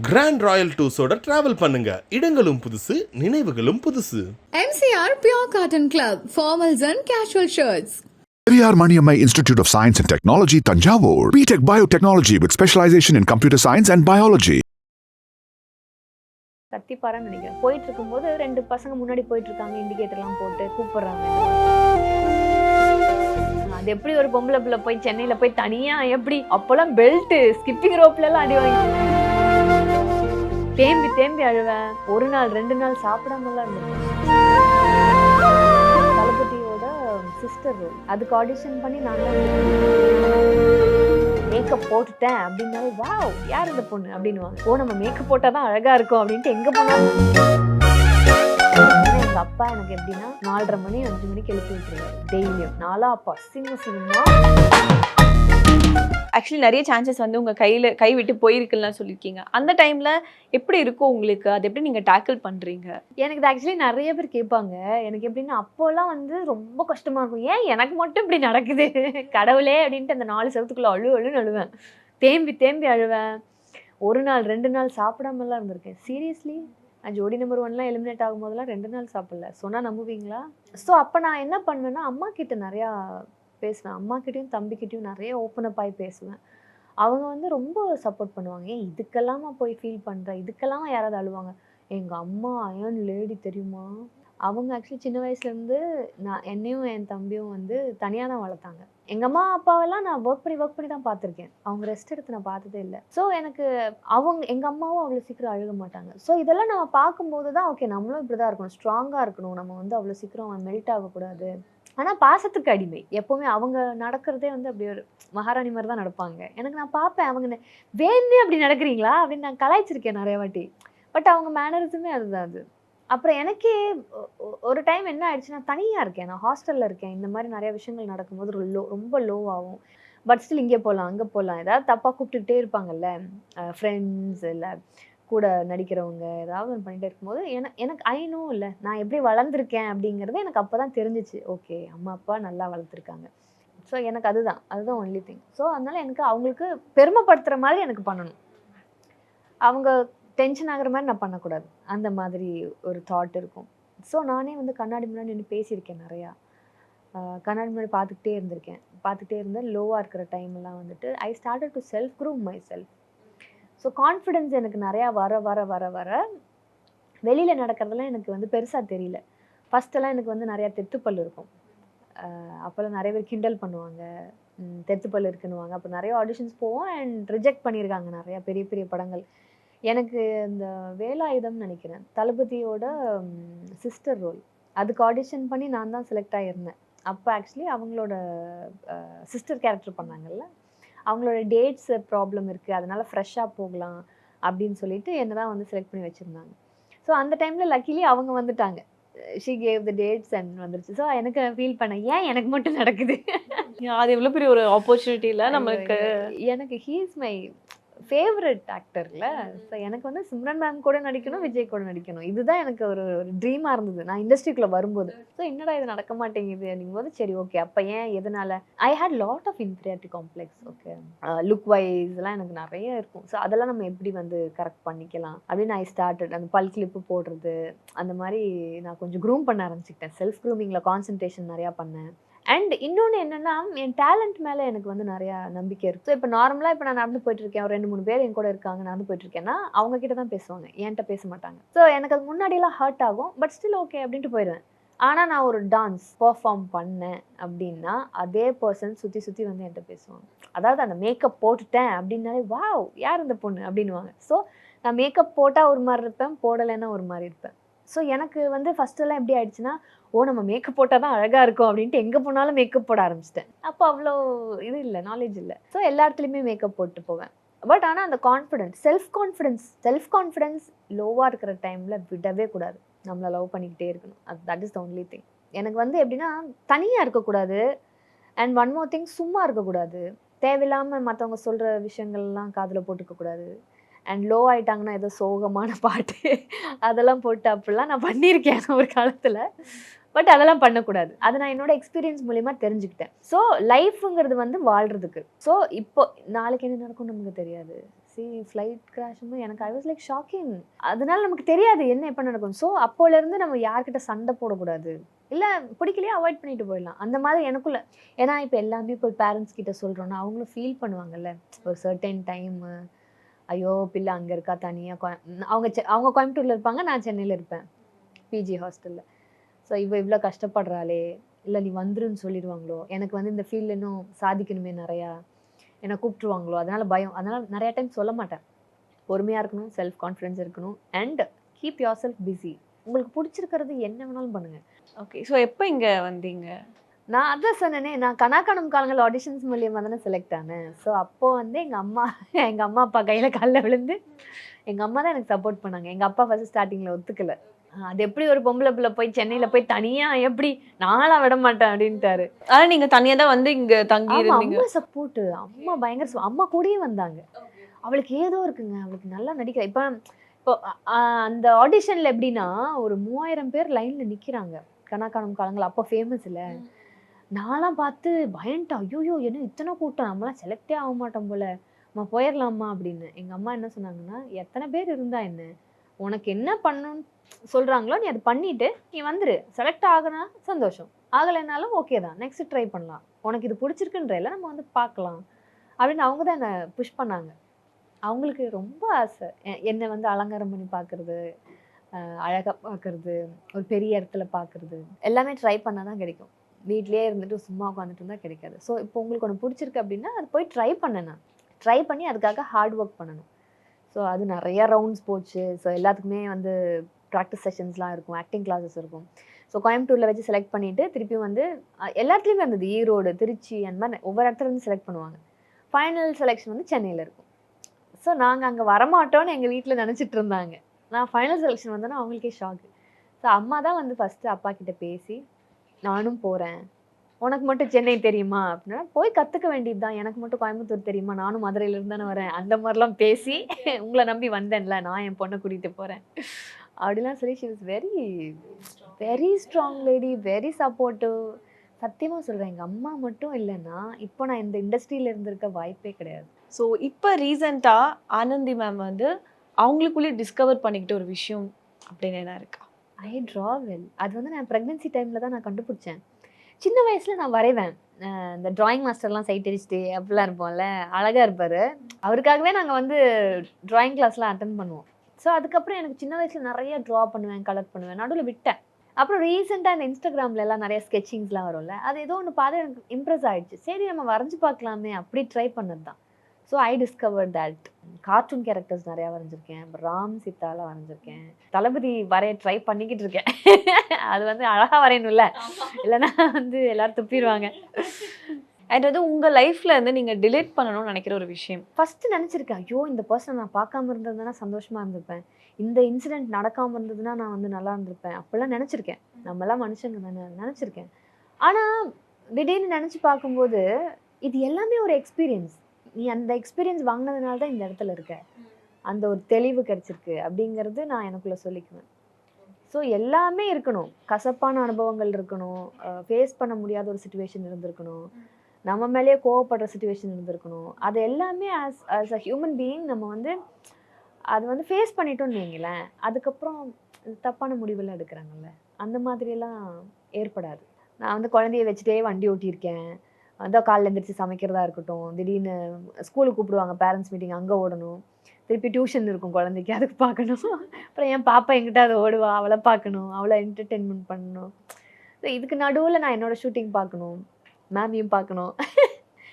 Grand Royal டூர்ஸோட travel பண்ணுங்க இடங்களும் புதுசு நினைவுகளும் புதுசு MCR Pure Cotton Club, formals and casual shirts. Periyar Maniammai Institute of Science and Technology, Tanjavur. BTech Biotechnology with specialization in computer science and biology. கத்திப்பாரான்னு நினைக்கிறேன் போயிட்டு இருக்கும்போது ரெண்டு பசங்க முன்னாடி போயிட்டு இருக்காங்க இண்டிகேட்டர்லாம் போட்டு கூப்பிடுறாங்க அது எப்படி ஒரு பொம்பளை பிள்ளை போய் சென்னையில போய் தனியா எப்படி அப்போல்லாம் பெல்ட் ஸ்கிப்பிங் ரோப்ல எல்லாம் அடி வாங்கி தேம்பி தேம்பி அழுவேன். ஒரு நாள் ரெண்டு நாள் சாப்பிடாமலாம் இருந்தேன். தளபதியோட சிஸ்டர் ரோல் அதுக்கு ஆடிஷன் பண்ணி நான் மேக்கப் போட்டுட்டேன் அப்படின்னாலும் வாவ் யார் இந்த பொண்ணு? அப்படின்னுவாங்க. ஓ நம்ம மேக்கப் போட்டால் தான் அழகா இருக்கும் அப்படின்ட்டு எங்க போனாலும். எங்கள் அப்பா எனக்கு எப்படின்னா நாலரை மணி அஞ்சு மணிக்கு எழுப்பி விட்டுருவாரு. டெய்லியும். நாலா அப்பா. சிங்க சினிமா ஆக்சுவலி நிறைய சான்சஸ் வந்து உங்கள் கையில் கை விட்டு போயிருக்குலாம் சொல்லியிருக்கீங்க அந்த டைமில் எப்படி இருக்கும் உங்களுக்கு அது எப்படி நீங்கள் டேக்கிள் பண்ணுறீங்க எனக்கு ஆக்சுவலி நிறைய பேர் கேட்பாங்க. எனக்கு எப்படின்னா அப்போல்லாம் வந்து ரொம்ப கஷ்டமாக இருக்கும். ஏன் எனக்கு மட்டும் இப்படி நடக்குது? கடவுளே அப்படின்ட்டு அந்த நாலு செவத்துக்குள்ளே அழு அழுன்னு அழுவேன். தேம்பி தேம்பி அழுவேன். ஒரு நாள் ரெண்டு நாள் சாப்பிடாமலாம் இருந்திருக்கேன். சீரியஸ்லி நான் ஜோடி நம்பர் ஒன்லாம் எலிமினேட் ஆகும்போதெல்லாம் ரெண்டு நாள் சாப்பிடல. சொன்னால் நம்புவீங்களா? ஸோ அப்போ நான் என்ன பண்ணுவேன்னா அம்மா கிட்ட நிறையா பேசுவேன். அம்மாக்கிட்டேயும் தம்பிக்கிட்டேயும் நிறைய ஓப்பன் ஆகி பேசுவேன். அவங்க வந்து ரொம்ப சப்போர்ட் பண்ணுவாங்க. ஏன் இதுக்கெல்லாமா போய் ஃபீல் பண்ணுற இதுக்கெல்லாம் யாராவது அழுவாங்க? எங்கள் அம்மா அயன் லேடி தெரியுமா? அவங்க ஆக்சுவலி சின்ன வயசுலேருந்து நான் என்னையும் என் தம்பியும் வந்து தனியாக தான் வளர்த்தாங்க. எங்கள் அம்மா அப்பாவெல்லாம் நான் ஒர்க் பண்ணி ஒர்க் பண்ணி தான் பார்த்துருக்கேன். அவங்க ரெஸ்ட் எடுத்து நான் பார்த்ததே இல்லை. ஸோ எனக்கு அவங்க எங்கள் அம்மாவும் அவ்வளோ சீக்கிரம் அழுக மாட்டாங்க. ஸோ இதெல்லாம் நம்ம பார்க்கும்போது தான் ஓகே நம்மளும் இப்படி தான் இருக்கணும் ஸ்ட்ராங்காக இருக்கணும். நம்ம வந்து அவ்வளோ சீக்கிரம் மெல்ட் ஆகக்கூடாது. ஆனால் பாசத்துக்கு அடிமை. எப்போவுமே அவங்க நடக்கிறதே வந்து அப்படி ஒரு மகாராணி மாதிரி தான் நடப்பாங்க. எனக்கு நான் பார்ப்பேன். அவங்க நெ- வேணுமே அப்படி நடக்கிறீங்களா? அப்படின்னு நான் கலாய்ச்சிருக்கேன் நிறைய வாட்டி. பட் அவங்க மேனரிசமே அதுதான் அது. அப்புறம் எனக்கே ஒரு டைம் என்ன ஆயிடுச்சுன்னா தனியாக இருக்கேன். நான் ஹாஸ்டலில் இருக்கேன். இந்த மாதிரி நிறைய விஷயங்கள் நடக்கும்போது ஒரு லோ ரொம்ப லோவாகும் பட் ஸ்டில் இங்கே போகலாம் அங்கே போகலாம் ஏதாவது தப்பாக கூப்பிட்டுக்கிட்டே இருப்பாங்கல்ல ஃப்ரெண்ட்ஸ் இல்லை கூட நடிக்கிறவங்க ஏதாவது ஒன்று பண்ணிகிட்டே இருக்கும்போது எனக்கு எனக்கு ஐநோ இல்லை. நான் எப்படி வளர்ந்துருக்கேன் அப்படிங்கிறது எனக்கு அப்போ தான் தெரிஞ்சிச்சு. ஓகே அம்மா அப்பா நல்லா வளர்த்துருக்காங்க. ஸோ எனக்கு அதுதான். அதுதான் ஒன்லி திங் ஸோ அதனால எனக்கு அவங்களுக்கு பெருமைப்படுத்துகிற மாதிரி எனக்கு பண்ணணும். அவங்க டென்ஷன் ஆகிற மாதிரி நான் பண்ணக்கூடாது. அந்த மாதிரி ஒரு தாட் இருக்கும். ஸோ நானே வந்து கண்ணாடி முன்னாடி நின்று பேசியிருக்கேன் நிறையா. கண்ணாடி முன்னாடி பார்த்துக்கிட்டே இருந்திருக்கேன். பார்த்துக்கிட்டே இருந்தேன். லோவாக இருக்கிற டைம்லாம் வந்துட்டு I started to self groom myself so confidence எனக்கு நிறையா வர வர வர வர வெளியில் நடக்கிறதெல்லாம் எனக்கு வந்து பெருசாக தெரியல. ஃபஸ்ட்டெல்லாம் எனக்கு வந்து நிறையா தெத்துப்பல் இருக்கும். அப்போல்லாம் நிறைய பேர் கிண்டல் பண்ணுவாங்க. தெத்துப்பல் இருக்குன்னுவாங்க. அப்போ நிறைய ஆடிஷன்ஸ் போவோம் அண்ட் ரிஜெக்ட் பண்ணியிருக்காங்க நிறையா பெரிய பெரிய படங்கள். எனக்கு இந்த வேலாயுதம் நினைக்கிறேன். தளபதியோட சிஸ்டர் ரோல் அதுக்கு ஆடிஷன் பண்ணி நான் தான் செலக்ட் ஆகியிருந்தேன் அப்போ ஆக்சுவலி அவங்களோட சிஸ்டர் கேரக்டர் பண்ணாங்கல்ல? அவங்களோட டேட்ஸ் ப்ராப்ளம் இருக்குது அதனால ஃப்ரெஷ்ஷாக போகலாம் அப்படின்னு சொல்லிட்டு என்ன தான் வந்து செலக்ட் பண்ணி வச்சுருந்தாங்க. ஸோ அந்த டைமில் லக்கிலி அவங்க வந்துட்டாங்க. She gave the dates and வந்துருச்சு. ஸோ எனக்கு ஃபீல் பண்ணேன் ஏன் எனக்கு மட்டும் நடக்குது? அது எவ்வளவு பெரிய ஒரு ஆப்பர்ச்சுனிட்டி இல்ல. நமக்கு எனக்கு ஹீ இஸ் மை ஃபேவரட் ஆக்டர்ல ஸோ எனக்கு வந்து சிம்ரன் மேம் கூட நடிக்கணும் விஜய் கூட நடிக்கணும். இதுதான் எனக்கு ஒரு ஒரு ட்ரீமாக இருந்தது. நான் இண்டஸ்ட்ரிக்குள்ளே வரும்போது. ஸோ என்னடா இது நடக்க மாட்டேங்குது அப்படிங்கும்போது சரி ஓகே அப்போ ஏன் எதனால? I had lot of inferiority complex okay look wise எல்லாம் எனக்கு நிறைய இருக்கும். ஸோ அதெல்லாம் நம்ம எப்படி வந்து கரெக்ட் பண்ணிக்கலாம்? அப்படின்னு ஐ ஸ்டார்டட் அந்த பல் கிளிப்பு போடுறது அந்த மாதிரி நான் கொஞ்சம் க்ரூம் பண்ண ஆரம்பிச்சுக்கிட்டேன். செல்ஃப் க்ரூமிங்கில் கான்சன்ட்ரேஷன் நிறையா பண்ணேன். அண்ட் இன்னொன்று என்னன்னா என் டேலண்ட் மேலே எனக்கு வந்து நிறையா நம்பிக்கை இருக்கு. ஸோ இப்போ நார்மலாக இப்போ நான் நடந்து போயிட்டுருக்கேன் ஒரு ரெண்டு மூணு பேர் என் கூட இருக்காங்க நடந்து போயிட்டுருக்கேன்னா அவங்கக்கிட்ட அவங்க கிட்ட தான் பேசுவாங்க. என்கிட்ட பேச மாட்டாங்க. ஸோ எனக்கு அது முன்னாடியெல்லாம் ஹர்ட் ஆகும். பட் ஸ்டில் ஓகே அப்படின்ட்டு போயிடுவேன். ஆனால் நான் ஒரு டான்ஸ் பர்ஃபார்ம் பண்ணேன் அப்படின்னா அதே பர்சன் சுற்றி சுற்றி வந்து என்கிட்ட பேசுவாங்க. அதாவது அந்த மேக்கப் போட்டுட்டேன் அப்படின்னாலே வாவ் யார் இந்த பொண்ணு? அப்படின்னுவாங்க. ஸோ நான் மேக்கப் போட்டால் ஒரு மாதிரி இருப்பேன் போடலைன்னா ஒரு மாதிரி இருப்பேன். ஸோ எனக்கு வந்து ஃபஸ்ட்டெல்லாம் எப்படி ஆயிடுச்சுன்னா ஓ நம்ம மேக்கப் போட்டால் தான் அழகாக இருக்கும் அப்படின்ட்டு எங்கே போனாலும் மேக்கப் போட ஆரம்பிச்சிட்டேன். அப்போ அவ்வளோ இது இல்லை நாலேஜ் இல்லை. ஸோ எல்லா இடத்துலையுமே மேக்கப் போட்டு போவேன். பட் ஆனால் அந்த confidence self confidence self confidence லோவாக இருக்கிற டைமில் விடவே கூடாது. நம்மளை லவ் பண்ணிக்கிட்டே இருக்கணும். அது that is the only thing எனக்கு வந்து எப்படின்னா தனியாக இருக்கக்கூடாது. அண்ட் ஒன் மோர் திங் சும்மா இருக்கக்கூடாது. தேவையில்லாமல் மற்றவங்க சொல்கிற விஷயங்கள்லாம் காதில் போட்டுக்கக்கூடாது. அண்ட் லோ ஆகிட்டாங்கன்னா ஏதோ சோகமான பாட்டு. அதெல்லாம் போட்டு அப்படிலாம் நான் பண்ணியிருக்கேன் ஒரு காலத்தில். பட் அதெல்லாம் பண்ணக்கூடாது. அதை நான் என்னோட எக்ஸ்பீரியன்ஸ் மூலிமா தெரிஞ்சுக்கிட்டேன். ஸோ லைஃப்ங்கிறது வந்து வாழ்றதுக்கு. ஸோ இப்போ நாளைக்கு என்ன நடக்கும் நமக்கு தெரியாது. சி ஃப்ளைட் கிராஷும் எனக்கு ஐ வாஸ் லைக் ஷாக்கிங் அதனால நமக்கு தெரியாது என்ன எப்போ நடக்கும். ஸோ அப்போலேருந்து நம்ம யார்கிட்ட சண்டை போடக்கூடாது. இல்லை பிடிக்கலையே அவாய்ட் பண்ணிட்டு போயிடலாம். அந்த மாதிரி எனக்குள்ள ஏன்னா இப்போ எல்லாமே போய் பேரண்ட்ஸ் கிட்ட சொல்கிறோன்னா அவங்களும் ஃபீல் பண்ணுவாங்கல்ல. ஒரு சர்டன் டைமு ஐயோ பிள்ளை அங்கே இருக்கா தனியாக அவங்க செ- அவங்க கோயம்புத்தூரில் இருப்பாங்க நான் சென்னையில் இருப்பேன். பிஜி ஹாஸ்டலில் ஸோ இவ இவ்வளோ கஷ்டப்படுறாளே. இல்லை நீ வந்துருன்னு சொல்லிடுவாங்களோ? எனக்கு வந்து இந்த ஃபீல்டில் இன்னும் சாதிக்கணுமே நிறையா. என்னை கூப்பிட்டுருவாங்களோ? அதனால் பயம். அதனால் நிறையா டைம் சொல்ல மாட்டேன். பொறுமையாக இருக்கணும் செல்ஃப் கான்ஃபிடென்ஸ் இருக்கணும் and keep your self busy உங்களுக்கு பிடிச்சிருக்கிறது என்ன வேணாலும் பண்ணுங்கள் ஓகே ஸோ எப்போ இங்கே வந்தீங்க? நான் அதான் சொன்னேனே நான் கணக்கானம் காலங்கள் ஆடிஷன்ஸ் மூலியமாக தானே செலக்ட் ஆனேன். ஸோ அப்போது வந்து எங்கள் அம்மா எங்கள் அம்மா அப்பா கையில் காலில் விழுந்து எங்கள் அம்மா தான் எனக்கு சப்போர்ட் பண்ணாங்க. எங்கள் அப்பா ஃபர்ஸ்ட் ஸ்டார்டிங்கில் ஒத்துக்கல. அது எப்படி ஒரு பொம்பளை பிள்ளை போய் சென்னையில் போய் தனியாக எப்படி நான்லாம் விட மாட்டேன்? அப்படின்ட்டாரு. ஆனா நீங்க தனியா தான் வந்து இங்க தங்கி அம்மா சப்போர்ட் அம்மா பயங்கர அம்மா கூடயே வந்தாங்க. அவளுக்கு ஏதோ இருக்குங்க. அவளுக்கு நல்லா நடிக்கிற இப்போ இப்போ அந்த ஆடிஷன்ல எப்படின்னா ஒரு மூவாயிரம் பேர் லைன்ல நிக்கிறாங்க. கணக்கானம் காலங்கள் அப்போ ஃபேமஸ் இல்ல நான்லாம் பார்த்து பயன்ட்டேன் ஐயோயோ என்ன இத்தனை கூட்டம்? நம்மளாம் செலக்டே ஆக மாட்டோம் போல. அம்மா போயிடலாமா அப்படின்னு. எங்கள் அம்மா என்ன சொன்னாங்கன்னா எத்தனை பேர் இருந்தா என்ன? உனக்கு என்ன பண்ணணும்னு சொல்கிறாங்களோ நீ அதை பண்ணிட்டு நீ வந்துரு. செலக்ட் ஆகுனா சந்தோஷம். ஆகலைனாலும் ஓகே தான். நெக்ஸ்ட் ட்ரை பண்ணலாம். உனக்கு இது பிடிச்சிருக்குன்றல நம்ம வந்து பார்க்கலாம். அப்படின்னு அவங்க தான் என்னை புஷ் பண்ணாங்க. அவங்களுக்கு ரொம்ப ஆசை. எ- என்னை வந்து அலங்காரம் பண்ணி பார்க்குறது அழகாக பார்க்குறது ஒரு பெரிய இடத்துல பார்க்குறது. எல்லாமே ட்ரை பண்ணால் தான் கிடைக்கும். வீட்லேயே இருந்துட்டு சும்மா உட்காந்துட்டு இருந்தால் கிடைக்காது. ஸோ இப்போ உங்களுக்கு ஒன்று பிடிச்சிருக்கு அப்படின்னா அது போய் ட்ரை பண்ணணும் நான். ட்ரை பண்ணி அதுக்காக ஹார்ட் ஒர்க் பண்ணணும். ஸோ அது நிறையா ரவுண்ட்ஸ் போச்சு. ஸோ எல்லாத்துக்குமே வந்து ப்ராக்டிஸ் செஷன்ஸ்லாம் இருக்கும் ஆக்டிங் கிளாஸஸ் இருக்கும். ஸோ கோயம்புத்தூரில் வச்சு செலக்ட் பண்ணிவிட்டு திருப்பி வந்து எல்லாத்துலேயுமே இருந்தது ஈரோடு திருச்சி அந்த மாதிரி ஒவ்வொரு இடத்துல வந்து செலக்ட் பண்ணுவாங்க. ஃபைனல் செலெக்ஷன் வந்து சென்னையில் இருக்கும். ஸோ நாங்கள் அங்கே வரமாட்டோம்னு எங்கள் வீட்டில் நினச்சிட்டு இருந்தாங்க. நான் ஃபைனல் செலெக்ஷன் வந்தேன்னா அவங்களுக்கே ஷாக்கு ஸோ அம்மா தான் வந்து ஃபஸ்ட்டு அப்பா கிட்டே பேசி நானும் போகிறேன் உனக்கு மட்டும் சென்னை தெரியுமா? அப்படின்னா போய் கற்றுக்க வேண்டியது தான் எனக்கு மட்டும் கோயம்புத்தூர் தெரியுமா? நானும் மதுரையிலேருந்து தானே வரேன். அந்த மாதிரிலாம் பேசி உங்களை நம்பி வந்தேன்ல. நான் என் பொண்ணை கூட்டிகிட்டு போகிறேன் அப்படிலாம் சொல்லி she was very very strong lady very supportive சத்தியமாக சொல்கிறேன் எங்கள் அம்மா மட்டும் இல்லைன்னா இப்போ நான் இந்த இண்டஸ்ட்ரியில் இருந்திருக்க வாய்ப்பே கிடையாது. ஸோ இப்போ ரீசெண்டாக ஆனந்தி மேம் வந்து அவங்களுக்குள்ளே டிஸ்கவர் பண்ணிக்கிட்ட ஒரு விஷயம் அப்படின்னு என்ன இருக்கா? ஐ ட்ரா வெல் அது வந்து நான் ப்ரெக்னென்சி டைமில் தான் நான் கண்டுபிடிச்சேன். சின்ன வயசில் நான் வரைவேன். இந்த ட்ராயிங் மாஸ்டர்லாம் சைட் அடிச்சுட்டு அப்படிலாம் இருப்போம்ல அழகாக இருப்பார். அவருக்காகவே நாங்கள் வந்து ட்ராயிங் கிளாஸ்லாம் அட்டன் பண்ணுவோம். ஸோ அதுக்கப்புறம் எனக்கு சின்ன வயசில் நிறைய ட்ரா பண்ணுவேன் கலர் பண்ணுவேன். நடுவில் விட்டேன். அப்புறம் ரீசெண்டாக இந்த இன்ஸ்டாகிராமில் எல்லாம் நிறைய ஸ்கெச்சிங்ஸ்லாம் வரும்ல அது ஏதோ ஒன்று பார்த்து எனக்கு இம்ப்ரெஸ் ஆகிடுச்சு சரி நம்ம வரைஞ்சி பார்க்கலாமே அப்படி ட்ரை பண்ணது தான் so I discover that cartoon characters நிறையா வரைஞ்சிருக்கேன். ராம் சீதாலாம் வரைஞ்சிருக்கேன். தளபதி வரைய ட்ரை பண்ணிக்கிட்டு இருக்கேன். அது வந்து அழகாக வரையணும்ல. இல்லைன்னா வந்து எல்லாரும் துப்பிடுவாங்க. அண்ட் வந்து உங்கள் லைஃப்பில் இருந்து நீங்கள் டிலீட் பண்ணணும்னு நினைக்கிற ஒரு விஷயம். ஃபஸ்ட்டு நினச்சிருக்கேன். ஐயோ இந்த பர்சன் நான் பார்க்காம இருந்ததுன்னா சந்தோஷமாக இருந்திருப்பேன். இந்த இன்சிடென்ட் நடக்காமல் இருந்ததுன்னா நான் வந்து நல்லா இருந்திருப்பேன். அப்படிலாம் நினச்சிருக்கேன். நம்மலாம் மனுஷங்க தானே நினச்சிருக்கேன். ஆனால் திடீர்னு நினச்சி பார்க்கும்போது இது எல்லாமே ஒரு எக்ஸ்பீரியன்ஸ் நீ அந்த எக்ஸ்பீரியன்ஸ் வாங்கினதுனால தான் இந்த இடத்துல இருக்க. அந்த ஒரு தெளிவு கிடச்சிருக்கு அப்படிங்கிறது நான் எனக்குள்ளே சொல்லிக்குவேன். ஸோ எல்லாமே இருக்கணும். கசப்பான அனுபவங்கள் இருக்கணும். ஃபேஸ் பண்ண முடியாத ஒரு சுச்சுவேஷன் இருந்திருக்கணும். நம்ம மேலேயே கோவப்படுற சுச்சுவேஷன் இருந்திருக்கணும். அது எல்லாமே as as a human being நம்ம வந்து அது வந்து ஃபேஸ் பண்ணிட்டோம்னு வைங்களேன். அதுக்கப்புறம் தப்பான முடிவெல்லாம் எடுக்கிறாங்கல்ல. அந்த மாதிரியெல்லாம் ஏற்படாது. நான் வந்து குழந்தைய வச்சுட்டே வண்டி ஓட்டியிருக்கேன். அதான் காலைல எழுந்திரிச்சு சமைக்கிறதா இருக்கட்டும் திடீர்னு ஸ்கூலுக்கு கூப்பிடுவாங்க பேரண்ட்ஸ் மீட்டிங் அங்கே ஓடணும். திருப்பி டியூஷன் இருக்கும் குழந்தைக்கு அதுக்கு பார்க்கணும். அப்புறம் என் பாப்பா என்கிட்ட அதை ஓடுவா அவளை பார்க்கணும் அவளை என்டர்டெயின்மெண்ட் பண்ணணும். இதுக்கு நடுவில் நான் என்னோட ஷூட்டிங் பார்க்கணும் மேமையும் பார்க்கணும்.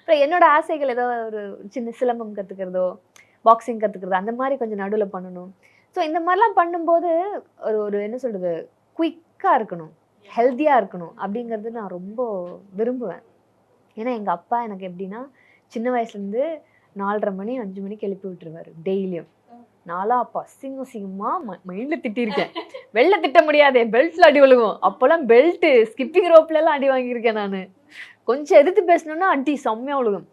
அப்புறம் என்னோட ஆசைகள் ஏதோ ஒரு சின்ன சிலம்பம் கற்றுக்கிறதோ பாக்ஸிங் கற்றுக்கிறதோ அந்த மாதிரி கொஞ்சம் நடுவில் பண்ணணும். ஸோ இந்த மாதிரிலாம் பண்ணும்போது ஒரு ஒரு என்ன சொல்கிறது குயிக்காக இருக்கணும் ஹெல்த்தியாக இருக்கணும் அப்படிங்கிறது நான் ரொம்ப விரும்புவேன். ஏன்னா எங்கள் அப்பா எனக்கு எப்படின்னா சின்ன வயசுலேருந்து நாலரை மணி அஞ்சு மணிக்கு எழுப்பி விட்டுருவாரு டெய்லியும். நாளா அப்போ அசிங்க அசிங்கமாக மைண்டில் திட்டியிருக்கேன் வெளில திட்ட முடியாதே பெல்ட்டில் அடி விழுகும். அப்போல்லாம் பெல்ட்டு ஸ்கிப்பிங் ரோப்லலாம் அடி வாங்கியிருக்கேன் நான். கொஞ்சம் எதிர்த்து பேசணுன்னா அடி செம்மையாக விழுகும்.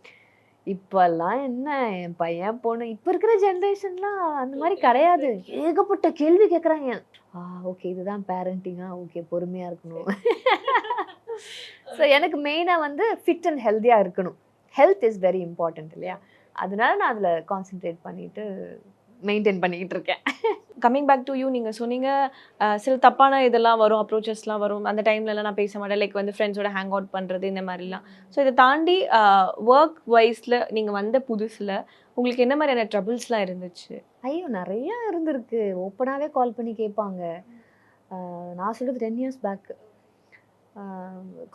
இப்போல்லாம் என்ன என் பையன் பொண்ணு இப்போ இருக்கிற ஜென்ரேஷன்லாம் அந்த மாதிரி கிடையாது. ஏகப்பட்ட கேள்வி கேட்குறாங்க ஆ ஓகே இதுதான் பேரண்டிங்கா ஓகே பொறுமையாக இருக்கணும். ஸோ எனக்கு மெயினாக வந்து ஃபிட் அண்ட் ஹெல்த்தியாக இருக்கணும். ஹெல்த் இஸ் வெரி இம்பார்ட்டன்ட் இல்லையா? அதனால நான் அதில் கான்சென்ட்ரேட் பண்ணிட்டு மெயின்டைன் பண்ணிக்கிட்டு இருக்கேன். கம்மிங் பேக் டு யூ நீங்க சொன்னீங்க சில தப்பான இதெல்லாம் வரும் அப்ரோச்சஸ்லாம் வரும். அந்த டைம்லலாம் நான் பேச மாட்டேன். லைக் வந்து ஃப்ரெண்ட்ஸோட ஹேங் அவுட் பண்றது இந்த மாதிரிலாம். ஸோ இதை தாண்டி ஒர்க் வைஸ்ல நீங்க வந்த புதுசுல உங்களுக்கு என்ன மாதிரியான ட்ரபிள்ஸ்லாம் இருந்துச்சு? ஐயோ நிறைய இருந்திருக்கு. ஓப்பனாகவே கால் பண்ணி கேட்பாங்க. நான் சொல்கிறது டென் இயர்ஸ் பேக்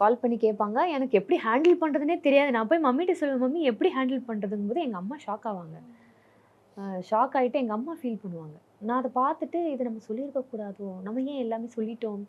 கால் பண்ணி கேட்பாங்க. எனக்கு எப்படி ஹேண்டில் பண்ணுறதுனே தெரியாது. நான் போய் மம்மிகிட்ட சொல்லுவேன் மம்மி எப்படி ஹேண்டில் பண்ணுறதுங்கும் போது எங்கள் அம்மா ஷாக் ஆவாங்க. ஷாக் ஆகிட்டு எங்கள் அம்மா ஃபீல் பண்ணுவாங்க. நான் அதை பார்த்துட்டு இதை நம்ம சொல்லியிருக்க கூடாதோ நம்ம ஏன் எல்லாமே சொல்லிட்டோம்?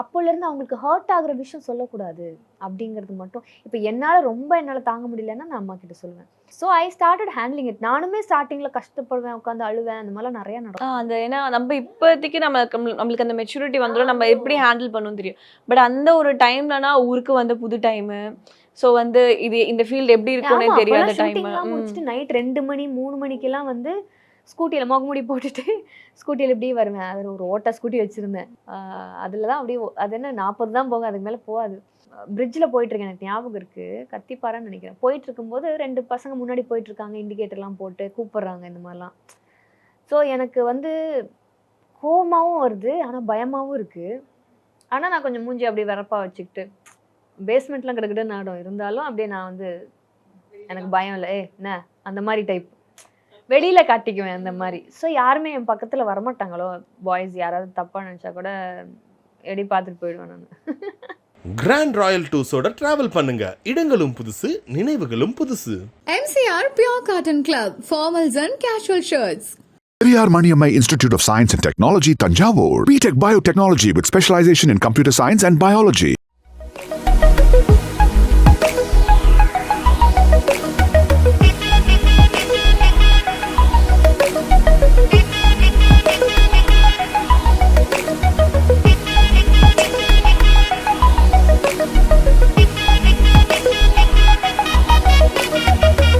அப்போலேருந்து அவங்களுக்கு ஹர்ட் ஆகுற விஷயம் சொல்லக்கூடாது அப்படிங்கிறது மட்டும். இப்போ என்னால் ரொம்ப என்னால் தாங்க முடியலன்னா நான் அம்மா கிட்ட சொல்லுவேன். So I started handling it நானுமே ஸ்டார்டிங்கில் கஷ்டப்படுவேன் உட்காந்து அழுவேன் அந்த மாதிரிலாம் நிறையா நடக்கும். அந்த ஏன்னா நம்ம இப்போதைக்கு நம்ம நம்மளுக்கு அந்த மெச்சூரிட்டி வந்துடும் நம்ம எப்படி ஹேண்டில் பண்ணணும் தெரியும். பட் அந்த ஒரு டைம்லனா ஊருக்கு வந்த புது டைமு ஸோ வந்து இது இந்த ஃபீல்டு எப்படி இருக்கும்னே அப்போல்லாம் டைம் முடிச்சுட்டு நைட் ரெண்டு மணி மூணு மணிக்கெல்லாம் வந்து ஸ்கூட்டியில் முகமுடி போட்டுட்டு ஸ்கூட்டியில் இப்படியே வருவேன். அதில் ஒரு ஓட்டா ஸ்கூட்டி வச்சுருந்தேன். அதில் தான் அப்படியே அது என்ன நாற்பது தான் போகும். அதுக்கு மேலே போகாது. பிரிட்ஜில் போயிட்டுருக்கேன் எனக்கு ஞாபகம் இருக்குது கத்திப்பாறைன்னு நினைக்கிறேன். போயிட்டு இருக்கும்போது ரெண்டு பசங்க முன்னாடி போயிட்டுருக்காங்க இண்டிகேட்டர்லாம் போட்டு கூப்பிட்றாங்க இந்த மாதிரிலாம். ஸோ எனக்கு வந்து கோமாவும் வருது. ஆனால் பயமாகவும் இருக்குது ஆனால் நான் கொஞ்சம் மூஞ்சி அப்படியே வரப்பாக வச்சுக்கிட்டு பேஸ்மெண்ட்லாம் கிடக்கிட்டு நாடம். இருந்தாலும் அப்படியே நான் வந்து எனக்கு பயம் இல்லை. ஏ என்ன? அந்த மாதிரி டைப் வெளியில காட்டிக்குவேன் அந்த மாதிரி ஸோ யாருமே என் பக்கத்துல வரமாட்டாங்களோ பாய்ஸ் யாராவது தப்பா நினைச்சா கூட எடி பார்த்துட்டு போயிடுவேன் நான் கிராண்ட் ராயல் டூஸோட டிராவல் பண்ணுங்க இடங்களும் புதுசு நினைவுகளும் புதுசு MCR Pure Cotton Club, formals and casual shirts. Periyar Maniammai Institute of Science and Technology, Tanjavur. BTech Biotechnology with specialization in computer science and biology.